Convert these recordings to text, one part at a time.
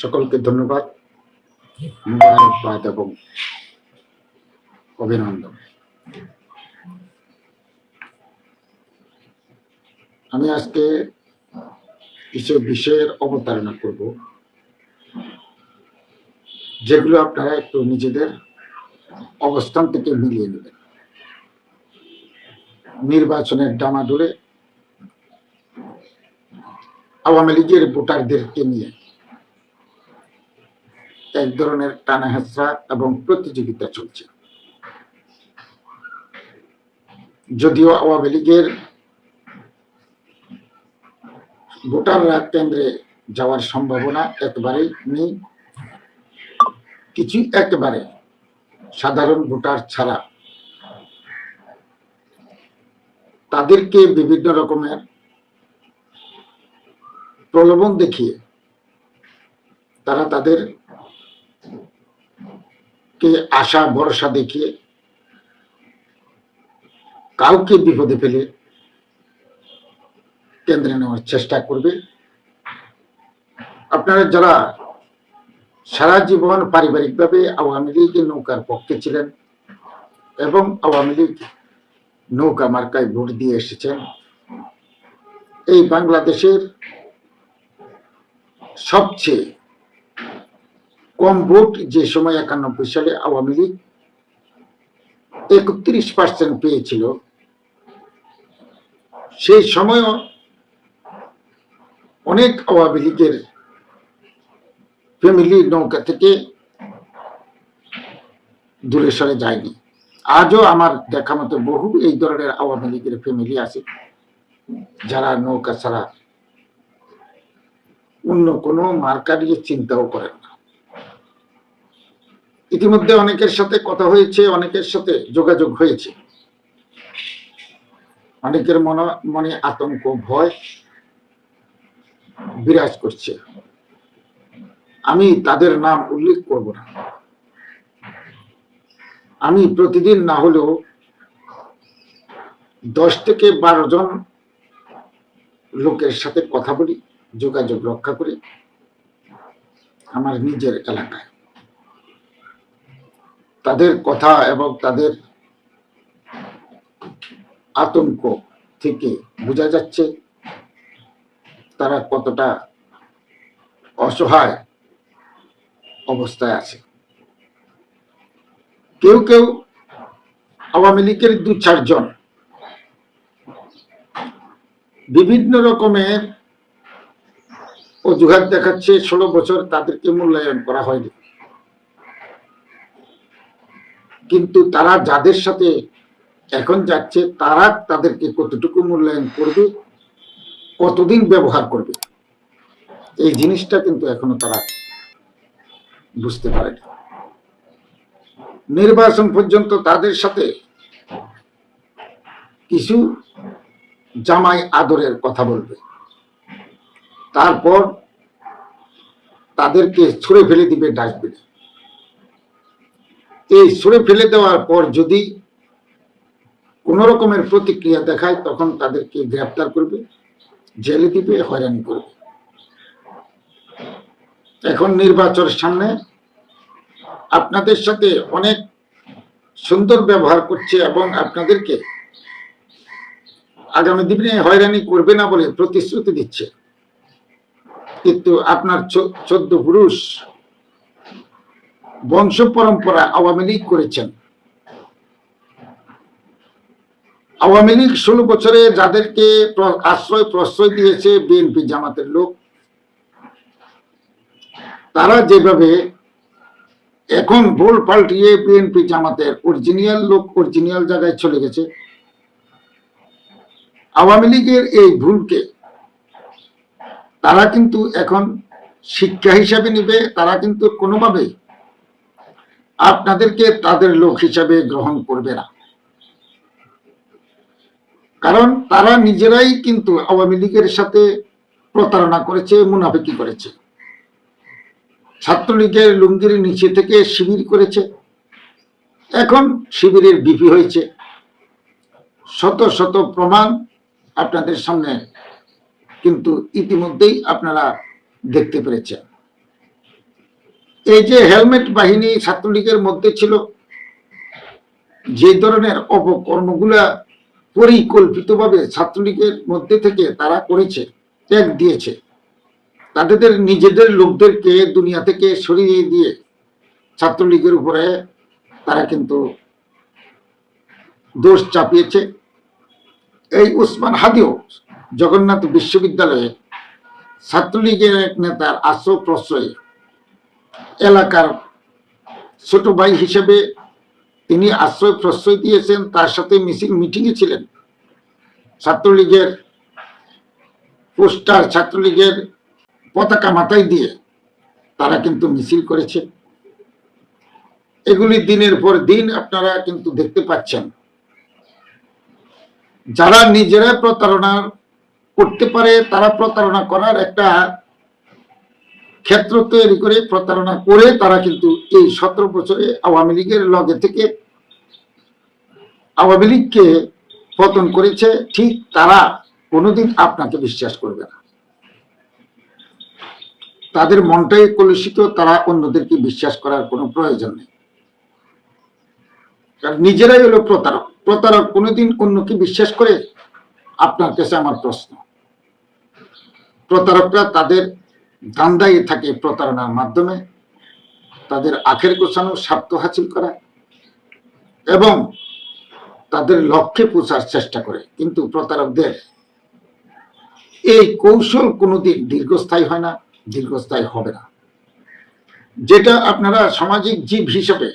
সকলকে ধন্যবাদ, মুবারকবাদ এবং অভিনন্দন। আমি আজকে কিছু বিষয়ের অবতারণা করব, যেগুলো আপনারা একটু নিজেদের অবস্থান থেকে মিলিয়ে নেবেন। নির্বাচনের ডামাডোলে আওয়ামী লীগের ভোটারদেরকে নিয়ে এক ধরনের টানা হেঁচড়া এবং প্রতিযোগিতা চলছে। যদিও আওয়ামী লীগের ভোটাররা কেন্দ্রে যাওয়ার সম্ভাবনা একেবারেই নেই। কিছু একেবারে সাধারণ ভোটার ছাড়া তাদেরকে বিভিন্ন রকমের প্রলোভন দেখিয়ে তারা তাদের কে আশা, ভরসা দেখিয়ে কাউকে বিপদে ফেলে কেন্দ্রে নেওয়ার চেষ্টা করবে। আপনারা যারা সারা জীবন পারিবারিকভাবে আওয়ামী লীগের নৌকার পক্ষে ছিলেন এবং আওয়ামী লীগ নৌকা মার্কায় ভোট দিয়ে এসেছেন, এই বাংলাদেশের সবচেয়ে কম ভোট যে সময় একানব্বই সালে আওয়ামী লীগ একত্রিশ পার্সেন্ট পেয়েছিল, সেই সময়ও অনেক আওয়ামী লীগের ফ্যামিলি নৌকা থেকে দূরে সরে যায়নি। আজও আমার দেখা মতো বহু এই ধরনের আওয়ামী লীগের ফ্যামিলি আছে, যারা নৌকা ছাড়া অন্য কোনো মার্কা নিয়ে চিন্তাও করেন না। ইতিমধ্যে অনেকের সাথে কথা হয়েছে, অনেকের সাথে যোগাযোগ হয়েছে। অনেকের মনে মনে আতঙ্ক, ভয় বিরাজ করছে। আমি তাদের নাম উল্লেখ করব না। আমি প্রতিদিন না হলেও দশ থেকে বারো জন লোকের সাথে কথা বলি, যোগাযোগ রক্ষা করি। আমার নিজের এলাকায়। তাদের কথা এবং তাদের আতঙ্ক থেকে বোঝা যাচ্ছে তারা কতটা অসহায় অবস্থায় আছে। কেউ কেউ আওয়ামী লীগের দু চারজন বিভিন্ন রকমের অজুহাত দেখাচ্ছে, ষোলো বছর তাদেরকে মূল্যায়ন করা হয়নি। কিন্তু তারা যাদের সাথে এখন যাচ্ছে, তারা তাদেরকে কতটুকু মূল্যায়ন করবে, কতদিন ব্যবহার করবে, এই জিনিসটা কিন্তু এখনও তারা বুঝতে পারেনি। নির্বাচন পর্যন্ত তাদের সাথে কিছু জামাই আদরের কথা বলবে। তারপর তাদেরকে ছুঁড়ে ফেলে দিবে ডাস্টবিনে। এই ছুঁড়ে ফেলে দেওয়ার পর যদি কোন রকমের প্রতিক্রিয়া দেখায়, তখন তাদেরকে গ্রেপ্তার করবে, জেলে দিবে, হয়রানি করবে। এখন নির্বাচনের সামনে আপনাদের সাথে অনেক সুন্দর ব্যবহার করছে এবং আপনাদেরকে আগামী দিনে হয়রানি করবে না বলে প্রতিশ্রুতি দিচ্ছে। কিন্তু আপনার চোদ্দ পুরুষ বংশ পরম্পরা আওয়ামী লীগ করেছেন। আওয়ামী লীগ ষোলো বছরে যাদেরকে আশ্রয় প্রশ্রয় দিয়েছে বিএনপি জামাতের লোক, তারা যেভাবে এখন ভুল পাল্টিয়ে বিএনপি জামাতের অরিজিনাল লোক অরিজিনাল জায়গায় চলে গেছে, আওয়ামী লীগের এই ভুলকে তারা কিন্তু এখন শিক্ষা হিসাবে নিবে, তারা কিন্তু কোনোভাবে আপনাদেরকে তাদের লোক হিসাবে গ্রহণ করবে না। কারণ তারা নিজেরাই কিন্তু আওয়ামী লীগের সাথে প্রতারণা করেছে, মুনাফিকি করেছে। ছাত্রলীগের লুঙ্গির নিচে থেকে শিবির করেছে। এখন শিবিরের বিপি হয়েছে। শত শত প্রমাণ আপনাদের সামনে কিন্তু ইতিমধ্যেই আপনারা দেখতে পেরেছেন। এই যে হেলমেট বাহিনী ছাত্রলীগের মধ্যে ছিল, যে ধরনের অপকর্মগুলা পরিকল্পিতভাবে ছাত্রলীগের মধ্যে থেকে তারা করেছে, ত্যাগ দিয়েছে তাদের নিজেদের লোকদেরকে দুনিয়া থেকে সরিয়ে দিয়ে ছাত্রলীগের উপরে তারা কিন্তু দোষ চাপিয়েছে। এই উসমান হাদিও জগন্নাথ বিশ্ববিদ্যালয়ে ছাত্রলীগের এক নেতার আশ্রয় প্রশ্রয়ে এলাকার ছোট ভাই হিসেবে তিনি আশ্রয় প্রশ্রয় দিয়েছেন, তার সাথে মিছিল মিটিংয়ে ছিলেন। ছাত্রলীগের পোস্টার ছাত্রলীগের পতাকা মাথায় দিয়ে তারা কিন্তু মিছিল করেছে। এগুলি দিনের পর দিন আপনারা কিন্তু দেখতে পাচ্ছেন। যারা নিজেরা প্রতারণা করতে পারে, তারা প্রতারণা করার একটা ক্ষেত্র তৈরি করে প্রতারণা করে তারা কিন্তু এই সতেরো বছরে আওয়ামী লীগের লগে থেকে আওয়ামী লীগকে পতন করেছে, ঠিক তারা কোনোদিন আপনাকে বিশ্বাস করবে না। তাদের মনটাই কলুষিত, তারা অন্যদেরকে বিশ্বাস করার কোনো প্রয়োজন নেই। কারণ নিজেরাই হলো প্রতারক। প্রতারক কোনোদিন অন্যকে বিশ্বাস করে, আপনার কাছে আমার প্রশ্ন। প্রতারকরা তাদের ধান্দায় থাকে প্রতারণার মাধ্যমে। তাদের আখের গোছানো স্বার্থ হাসিল করা এবং তাদের লক্ষ্যে পৌঁছার চেষ্টা করে। কিন্তু প্রতারকদের এই কৌশল কোনোদিন দীর্ঘস্থায়ী হয় না, দীর্ঘস্থায়ী হবে না। যেটা আপনারা সামাজিক জীব হিসেবে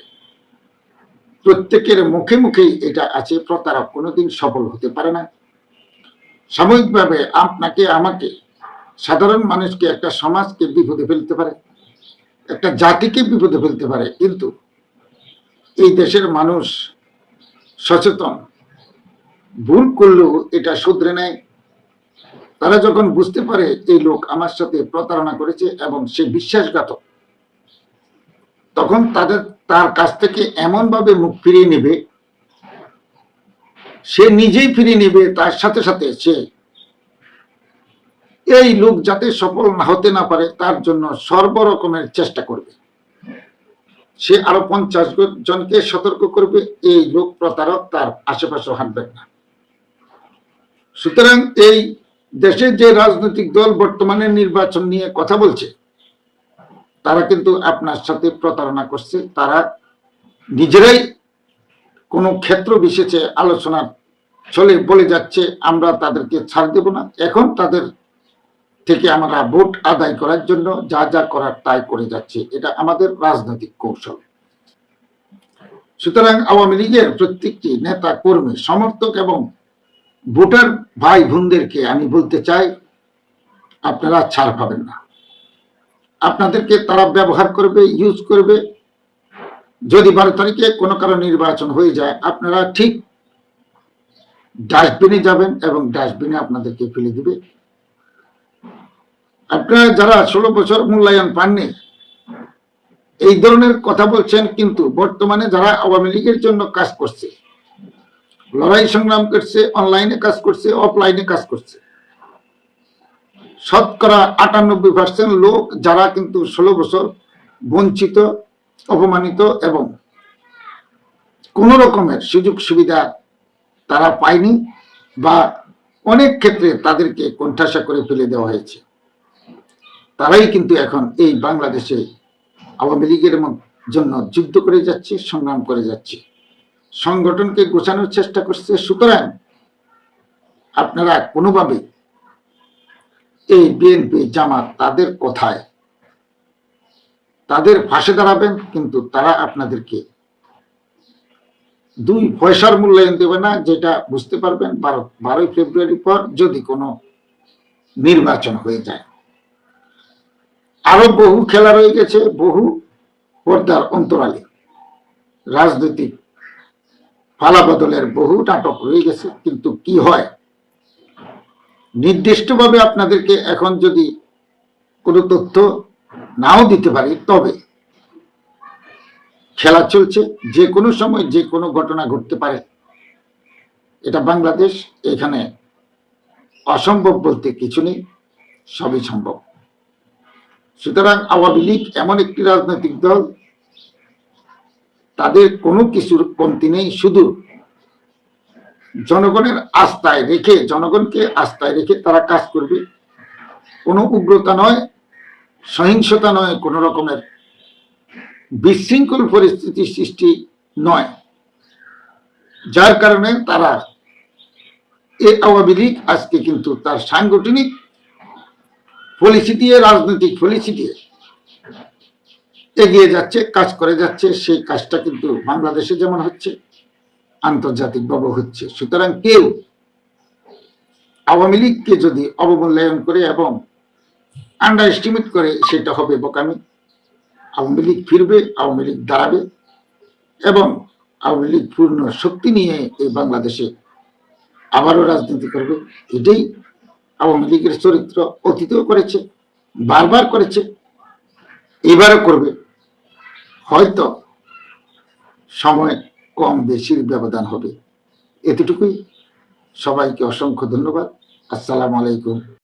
প্রত্যেকের মুখে মুখেই এটা আছে, প্রতারক কোনোদিন সফল হতে পারে না। সাময়িকভাবে আপনাকে, আমাকে সাধারণ মানুষকে, একটা সমাজকে বিপদে ফেলতে পারে, একটা জাতিকে বিপদে ফেলতে পারে, কিন্তু এই দেশের মানুষ সচেতন। ভুল করলেও এটা শুধরে নেয়। তারা যখন বুঝতে পারে এই লোক আমার সাথে প্রতারণা করেছে এবং সে বিশ্বাসঘাতক, তখন তাদের, তার কাছ থেকে এমন ভাবে মুখ ফিরিয়ে নেবে, সে নিজেই ফিরিয়ে নেবে, তার সাথে সাথে সে এই লোক যাতে সফল না হতে না পারে, তার জন্য সর্বরকমের চেষ্টা করবে। সে আরও পঞ্চাশ জনকে সতর্ক করবে, এই লোক প্রতারক তার আশেপাশে হাঁটবেন না। সুতরাং এই দেশে যে রাজনৈতিক দল বর্তমানে নির্বাচন নিয়ে কথা বলছে, তারা কিন্তু আপনার সাথে প্রতারণা করছে। তারা নিজেরাই কোনো ক্ষেত্র বিশেষে আলোচনার চলে, বলে যাচ্ছে, আমরা তাদেরকে ছাড় দেব না। এখন তাদের থেকে আমরা ভোট আদায় করার জন্য যা যা করার তাই করে যাচ্ছে। এটা আমাদের রাজনৈতিক কৌশল। সুতরাং আওয়ামী লীগের প্রত্যেকটি নেতা, কর্মী, সমর্থক এবং ভোটার ভাই বোনদেরকে আমি বলতে চাই, আপনারা ছাড় পাবেন না। আপনাদেরকে তারা ব্যবহার করবে ইউজ করবে। যদি বারো তারিখে কোনো কারও নির্বাচন হয়ে যায়, আপনারা ঠিক ডাস্টবিনে যাবেন এবং ডাস্টবিনে আপনাদেরকে ফেলে দিবে। আপনারা যারা ষোলো বছর মূল্যায়ন পাননি, এই ধরনের কথা বলছেন কিন্তু বর্তমানে যারা আওয়ামী লীগের জন্য কাজ করছে, লড়াই সংগ্রাম করছে অনলাইনে কাজ করছে অফলাইনে কাজ করছে, শতকরা আটানব্বই পার্সেন্ট লোক যারা কিন্তু ষোলো বছর বঞ্চিত, অপমানিত এবং কোন রকমের সুযোগ সুবিধা তারা পায়নি বা অনেক ক্ষেত্রে তাদেরকে কোণঠাসা করে ফেলে দেওয়া হয়েছে। তারাই কিন্তু এখন এই বাংলাদেশে আওয়ামী লীগের জন্য যুদ্ধ করে যাচ্ছে, সংগ্রাম করে যাচ্ছে। সংগঠনকে গোছানোর চেষ্টা করছে। সুতরাং আপনারা কোনোভাবে এই বিএনপি জামাত তাদের কথায় তাদের ফাঁসে দাঁড়াবেন, কিন্তু তারা আপনাদেরকে দুই পয়সার মূল্যায়ন দেবে না, যেটা বুঝতে পারবেন, বারো বারোই ফেব্রুয়ারি পর যদি কোনো নির্বাচন হয়ে যায়। আরও বহু খেলা রয়ে গেছে, বহু পর্দার অন্তরালে। রাজনৈতিক পালা বদলের বহু নাটক রয়ে গেছে, কিন্তু কি হয়? নির্দিষ্টভাবে আপনাদেরকে এখন যদি কোনো তথ্য নাও দিতে পারি, তবে খেলা চলছে, যে কোনো সময় যে কোনো ঘটনা ঘটতে পারে। এটা বাংলাদেশ, এখানে অসম্ভব বলতে কিছু নেই, সবই সম্ভব। সুতরাং আওয়ামী লীগ এমন একটি রাজনৈতিক দল, তাদের কোনো কিছুর কমতি নেই, শুধু জনগণের আস্থায় রেখে, জনগণকে আস্থায় রেখে তারা কাজ করবে। কোনো উগ্রতা নয়, সহিংসতা নয়, কোনো রকমের বিশৃঙ্খল পরিস্থিতি সৃষ্টি নয়। যার কারণে তারা এ আওয়ামী লীগ আজকে কিন্তু তার সাংগঠনিক পলিসি দিয়ে রাজনৈতিক পলিসি দিয়ে এগিয়ে যাচ্ছে, কাজ করে যাচ্ছে, সেই কাজটা কিন্তু বাংলাদেশে যেমন হচ্ছে, আন্তর্জাতিকভাবে হচ্ছে। সুতরাং কেউ আওয়ামী লীগকে যদি অবমূল্যায়ন করে এবং আন্ডার এস্টিমেট করে, সেটা হবে বোকামি। আওয়ামী লীগ ফিরবে, আওয়ামী লীগ দাঁড়াবে এবং আওয়ামী লীগ পূর্ণ শক্তি নিয়ে এই বাংলাদেশে আবারও রাজনীতি করবে। এটাই আওয়ামী লীগের চরিত্র অতীতেও করেছে, বারবার করেছে, এবারও করবে। হয়তো সময় কম বেশির ব্যবধান হবে। এতটুকুই। সবাইকে অসংখ্য ধন্যবাদ। আসসালামু আলাইকুম।